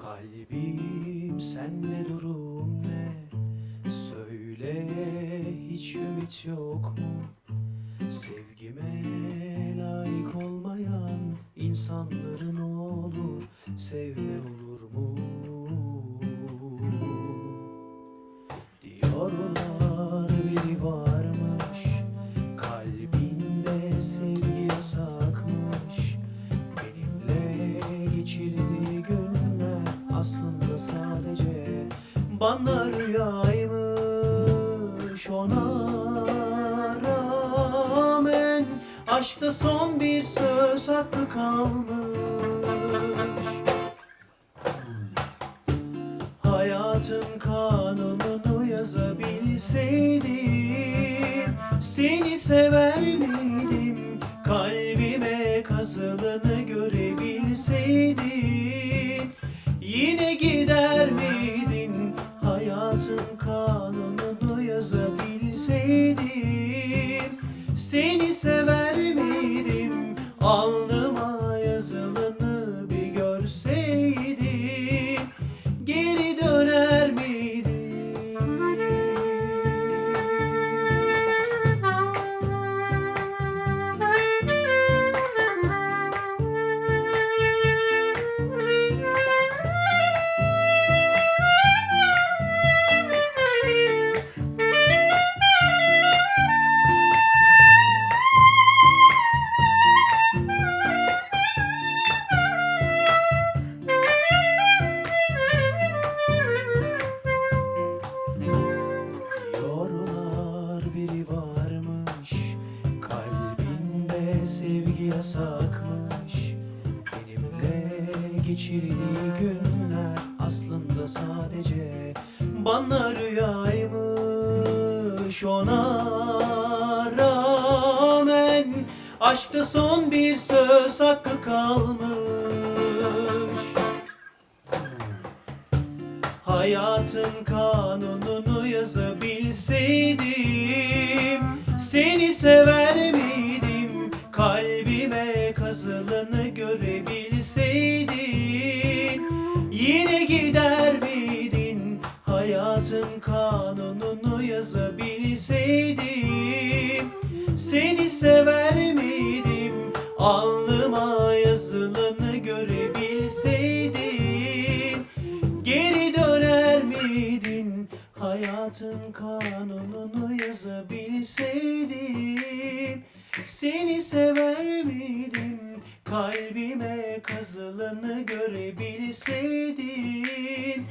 Kalbim sende durum ne? Söyle hiç ümit yok mu? Sevgime layık olmayan insanların olur Sevme bana rüyaymış ona rağmen. Aşkta son bir söz hakkı kalmış. Hayatın kanununu yazabilseydim Seni sever sevgi yasakmış. Benimle geçirdiği günler Aslında sadece bana rüyaymış. Ona rağmen Aşkta son bir söz hakkı kalmış. Hayatın kanununu Hayatın kanununu yazabilseydim Seni sever miydim? Alnıma yazılanı görebilseydin Geri döner miydin? Hayatın kanununu yazabilseydin Seni sever miydim? Kalbime kazılanı görebilseydin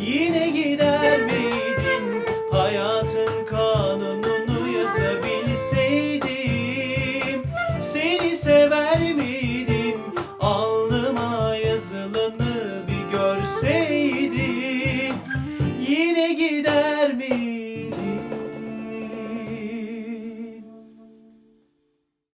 Yine gider miydin hayatın